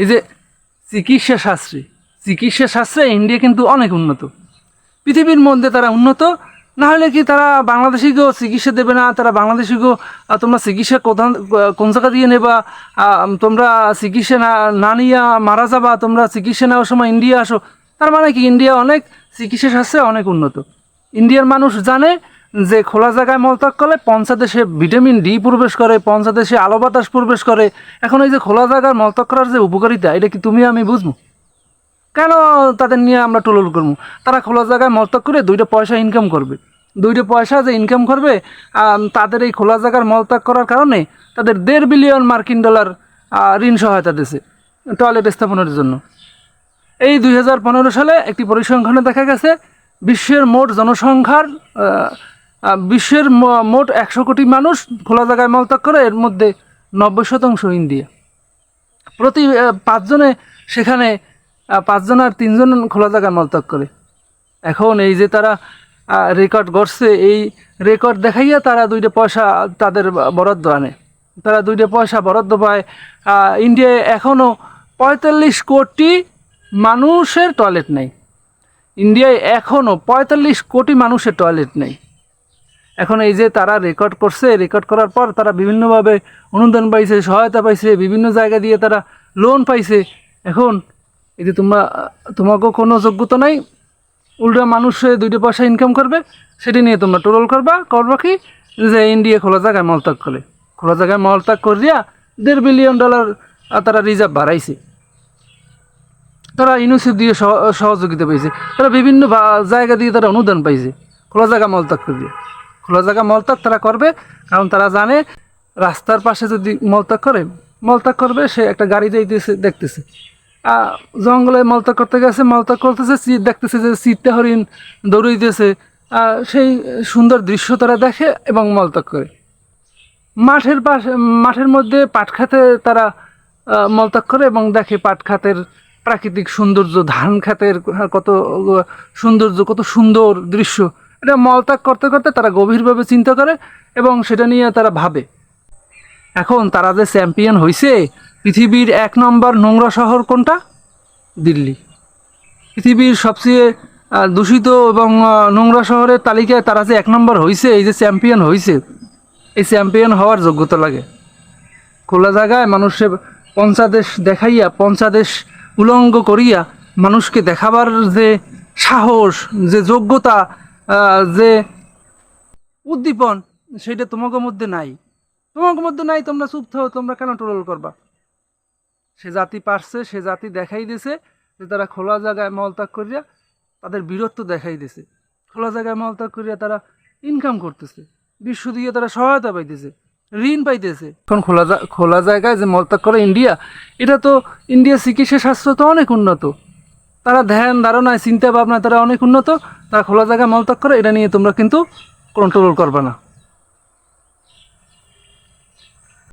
এই যে চিকিৎসা শাস্ত্রে চিকিৎসা শাস্ত্রে ইন্ডিয়া কিন্তু অনেক উন্নত। পৃথিবীর মধ্যে তারা উন্নত, না হলে কি তারা বাংলাদেশিকেও চিকিৎসা দেবে না? তারা বাংলাদেশিকেও তোমরা চিকিৎসা কোথান কোন জায়গা দিয়ে নেবা? তোমরা চিকিৎসা না না নিয়ে মারা যাবা, তোমরা চিকিৎসা নেওয়ার সময় ইন্ডিয়া আসো। তার মানে কি, ইন্ডিয়া অনেক, চিকিৎসা শাস্ত্রে অনেক উন্নত। ইন্ডিয়ার মানুষ জানে যে খোলা জায়গায় মলত্যাগ করলে পঞ্চাদেশে ভিটামিন ডি প্রবেশ করে, পঞ্চাদেশে আলো বাতাস প্রবেশ করে। এখন এই যে খোলা জায়গার মলত্যাগ করার যে উপকারিতা, এটা কি তুমি আমি বুঝব? কেন তাদের নিয়ে আমরা টুলুল করব? তারা খোলা জায়গায় মলত্যাগ করে দুইটা পয়সা ইনকাম করবে। দুইটা পয়সা যে ইনকাম করবে তাদের এই খোলা জায়গার মলত্যাগ করার কারণে তাদের দেড় বিলিয়ন মার্কিন ডলার ঋণ সহায়তা দিয়েছে টয়লেট স্থাপনের জন্য। এই দুই হাজার পনেরো সালে একটি পরিসংখ্যানে দেখা গেছে, বিশ্বের মোট জনসংখ্যার বিশ্বের মোট একশো কোটি মানুষ খোলা জায়গায় মলত্যাগ করে, এর মধ্যে নব্বই শতাংশ ইন্ডিয়া। প্রতি পাঁচজনে সেখানে পাঁচজন আর তিনজন খোলা জায়গায় মলত্যাগ করে। এখন এই যে তারা রেকর্ড গড়ছে, এই রেকর্ড দেখাইয়া তারা দুইটা পয়সা তাদের বরাদ্দ আনে। তারা দুইটা পয়সা বরাদ্দ পায়। ইন্ডিয়ায় এখনও পঁয়তাল্লিশ কোটি মানুষের টয়লেট নেই। ইন্ডিয়ায় এখনও পঁয়তাল্লিশ কোটি মানুষের টয়লেট নেই। এখন এই যে তারা রেকর্ড করছে রেকর্ড করার পর তারা বিভিন্নভাবে অনুদান পাইছে, সহায়তা পাইছে, বিভিন্ন জায়গা দিয়ে তারা লোন পাইছে। এখন এই যে তোমরা তোমাকেও কোনো যোগ্যতা নাই, উল্টা মানুষে দুইটা পয়সা ইনকাম করবে, সেটি নিয়ে তোমরা টোরল করবা করবা কি যে ইন্ডিয়া খোলা জায়গায় মলত্যাগ করে। খোলা জায়গায় মলত্যাগ করিয়া দেড় বিলিয়ন ডলার তারা রিজার্ভ বাড়াইছে। তারা ইউনিসেফ দিয়ে সহ- সহযোগিতা পাইছে তারা বিভিন্ন জায়গা দিয়ে তারা অনুদান পাইছে। খোলা জায়গা মলত্যাগ করিয়ে। খোলা জায়গা মলত্যাগ তারা করবে কারণ তারা জানে রাস্তার পাশে যদি মলত্যাগ করে মলত্যাগ করবে সে একটা গাড়ি যাইতেছে দেখতেছে। জঙ্গলে মলত্যাগ করতে গেছে মলত্যাগ করতেছে দেখতেছে যে সিটটা হরিণ দৌড়াইতেছে। আহ, সেই সুন্দর দৃশ্য তারা দেখে এবং মলত্যাগ করে। মাঠের পাশে মাঠের মধ্যে পাট খাতে তারা মলত্যাগ করে এবং দেখে পাট খাতের প্রাকৃতিক সৌন্দর্য ধান খাতের কত সৌন্দর্য কত সুন্দর দৃশ্য। এটা মলত্যাগ করতে করতে তারা গভীরভাবে চিন্তা করে এবং সেটা নিয়ে তারা ভাবে। এখন তারা যে চ্যাম্পিয়ন হয়েছে পৃথিবীর এক নম্বর নোংরা শহর কোনটা? দিল্লি। পৃথিবীর সবচেয়ে দূষিত এবং নোংরা শহরের তালিকায় তারা যে এক নম্বর হয়েছে এই যে চ্যাম্পিয়ন হয়েছে এই চ্যাম্পিয়ন হওয়ার যোগ্যতা লাগে। খোলা জায়গায় মানুষের পঞ্চাদেশ দেখাইয়া, পঞ্চাদেশ উলঙ্গ করিয়া মানুষকে দেখাবার যে সাহস, যে যোগ্যতা যে উদ্দীপন, সেটা তোমাকে মধ্যে নাই। তোমাকে মধ্যে নাই, তোমরা চুপ থাও, তোমরা কেন টোরল করবা? সে জাতি পারছে, সে জাতি দেখাই দিছে যে তারা খোলা জায়গায় মলত্যাগ করিয়া তাদের বীরত্ব দেখাই দিছে। খোলা জায়গায় মলত্যাগ করিয়া তারা ইনকাম করতেছে। বিশ্ব দিয়ে তারা সহায়তা পাইতেছে, ঋণ পাইতেছে। এখন খোলা খোলা জায়গায় যে মলত্যাগ করে ইন্ডিয়া, এটা তো ইন্ডিয়া চিকিৎসা শাস্ত্র তো অনেক উন্নত। তারা ধ্যান, ধারণায় চিন্তা ভাবনা তারা অনেক উন্নত। তারা খোলা জায়গায় মলত্যাগ করে এটা নিয়ে তোমরা কিন্তু কন্ট্রোল করবে না।